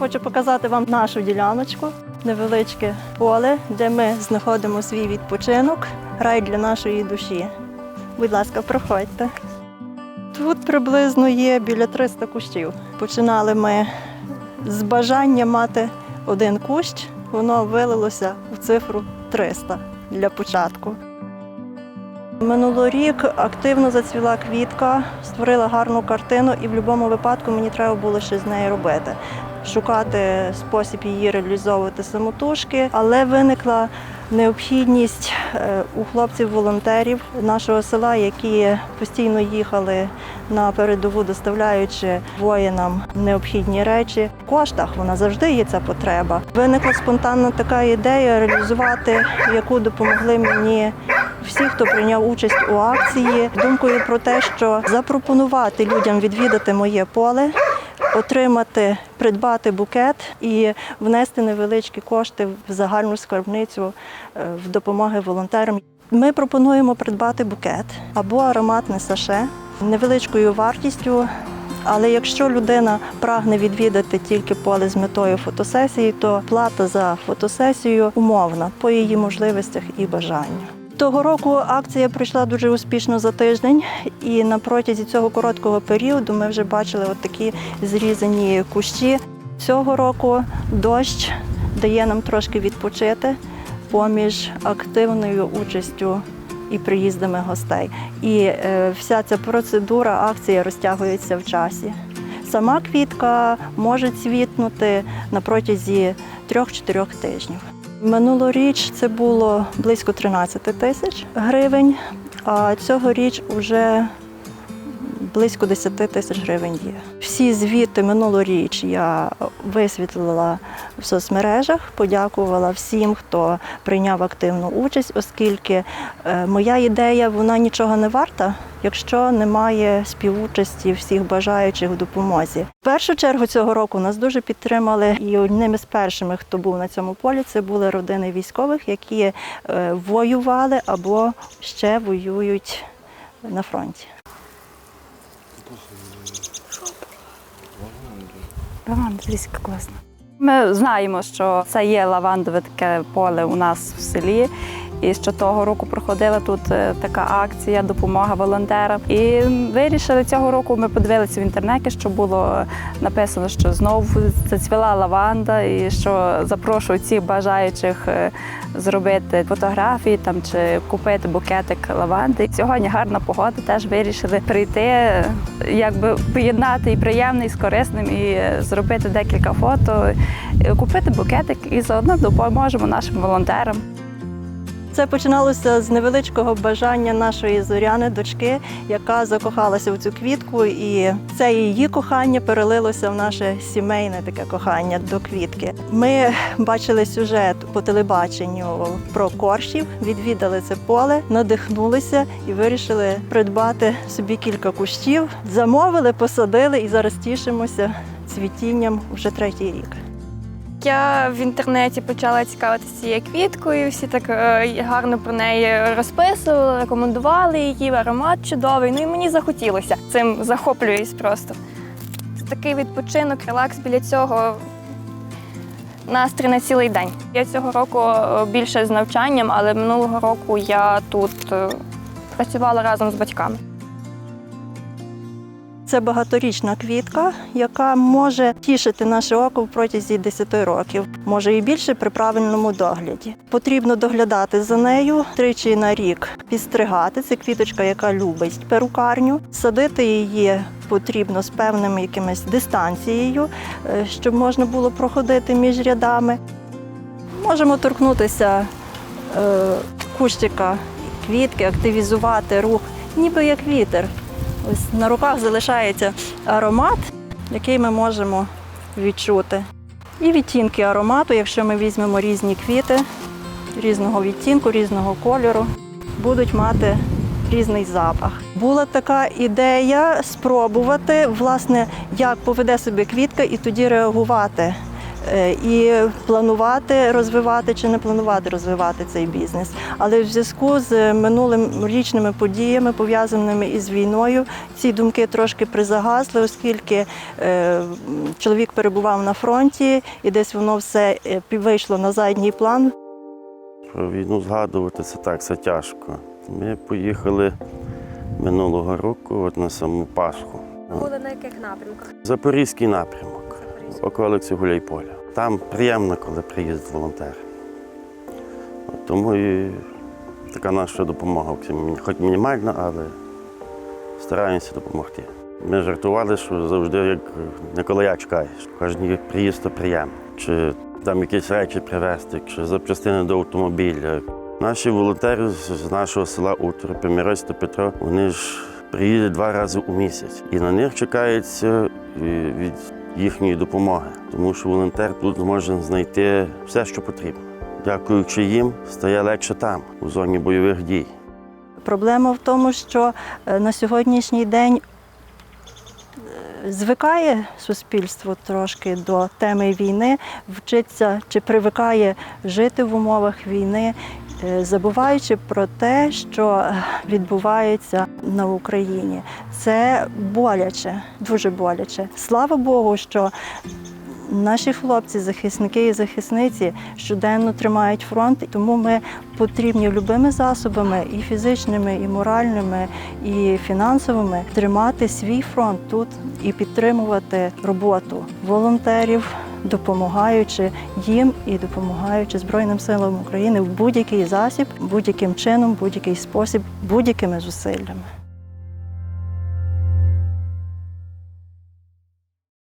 Хочу показати вам нашу діляночку, невеличке поле, де ми знаходимо свій відпочинок, рай для нашої душі. Будь ласка, проходьте. Тут приблизно є біля 300 кущів. Починали ми з бажання мати один кущ, воно вилилося в цифру 300 для початку. Минулорік активно зацвіла квітка, створила гарну картину, і в будь-якому випадку мені треба було щось з нею робити. Шукати спосіб її реалізовувати самотужки, але виникла необхідність е, у хлопців-волонтерів нашого села, які постійно їхали на передову, доставляючи воїнам необхідні речі. В коштах вона завжди є ця потреба. Виникла спонтанна така ідея реалізувати, яку допомогли мені всі, хто прийняв участь у акції, думкою про те, що запропонувати людям відвідати моє поле, отримати, придбати букет і внести невеличкі кошти в загальну скарбницю е, в допомоги волонтерам. Ми пропонуємо придбати букет або ароматне саше невеличкою вартістю. Але якщо людина прагне відвідати тільки поле з метою фотосесії, то плата за фотосесію умовна по її можливостях і бажанню. Того року акція пройшла дуже успішно за тиждень, і на протязі цього короткого періоду ми вже бачили от такі зрізані кущі. Цього року дощ дає нам трошки відпочити поміж активною участю і приїздами гостей. І е, вся ця процедура акції розтягується в часі. Сама квітка може цвітнути на протязі 3-4 тижнів. Минулоріч це було близько 13 тисяч гривень, а цьогоріч вже близько 10 тисяч гривень є. Всі звіти минулоріч я висвітлила в соцмережах, подякувала всім, хто прийняв активну участь, оскільки е, моя ідея вона нічого не варта, якщо немає співучасті всіх бажаючих в допомозі. В першу чергу цього року нас дуже підтримали, і одним із першими, хто був на цьому полі, це були родини військових, які е, воювали або ще воюють на фронті. Яка класна. Ми знаємо, що це є лавандове таке поле у нас в селі. І що того року проходила тут е, така акція Допомога волонтерам. І вирішили цього року. Ми подивилися в інтернеті, що було написано, що знову зацвіла лаванда, і що запрошують всіх бажаючих е, зробити фотографії там чи купити букетик лаванди. Сьогодні гарна погода. Теж вирішили прийти, якби поєднати і приємне, і з корисним, і е, зробити декілька фото, купити букетик і заодно допоможемо нашим волонтерам. Це починалося з невеличкого бажання нашої зоряни, дочки, яка закохалася в цю квітку, і це її кохання перелилося в наше сімейне таке кохання до квітки. Ми бачили сюжет по телебаченню про коршів, відвідали це поле, надихнулися і вирішили придбати собі кілька кущів. Замовили, посадили і зараз тішимося цвітінням вже третій рік. Я в інтернеті почала цікавитися цією квіткою, всі так е, гарно про неї розписували, рекомендували її, аромат чудовий. Ну і мені захотілося. Цим захоплююсь просто. Такий відпочинок, релакс біля цього. Настрій на цілий день. Я цього року е, більше з навчанням, але минулого року я тут е, працювала разом з батьками. Це багаторічна квітка, яка може тішити наше око в протязі 10 років, може і більше при правильному догляді. Потрібно доглядати за нею тричі на рік, підстригати. Це квіточка, яка любить перукарню. Садити її потрібно з певним якимось дистанцією, е, щоб можна було проходити між рядами. Можемо торкнутися е, кущика квітки, активізувати рух, ніби як вітер. Ось на руках залишається аромат, який ми можемо відчути. І відтінки аромату, якщо ми візьмемо різні квіти різного відтінку, різного кольору, будуть мати різний запах. Була така ідея спробувати, власне, як поведе себе квітка, і тоді реагувати і планувати розвивати чи не планувати розвивати цей бізнес. Але в зв'язку з минулорічними подіями, пов'язаними із війною, ці думки трошки призагасли, оскільки е, чоловік перебував на фронті, і десь воно все е, вийшло на задній план. Про війну згадувати це так, це тяжко. Ми поїхали минулого року от на саму Пасху. Були на яких напрямках? Запорізький напрямок, околиці Гуляйполя. Там приємно, коли приїздять волонтери. Тому і така наша допомога, хоч мінімальна, але стараємося допомогти. Ми жартували, що завжди, як ніколи я чекаєш. Кожен приїзд то приємно. Чи там якісь речі привезти, чи запчастини до автомобіля. Наші волонтери з нашого села Утропи, Мирось та Петро, вони ж приїдуть два рази у місяць. І на них чекається е, від їхньої допомоги, тому що волонтер тут може знайти все, що потрібно. Дякуючи їм, стає легше там, у зоні бойових дій. Проблема в тому, що е, на сьогоднішній день звикає суспільство трошки до теми війни, вчиться чи привикає жити в умовах війни, е, забуваючи про те, що відбувається на Україні. Це боляче, дуже боляче. Слава Богу, що Наші хлопці, захисники і захисниці щоденно тримають фронт, тому ми потрібні любими засобами, і фізичними, і моральними, і фінансовими тримати свій фронт тут і підтримувати роботу волонтерів, допомагаючи їм і допомагаючи Збройним силам України в будь-який засіб, будь-яким чином, будь-який спосіб, будь-якими зусиллями.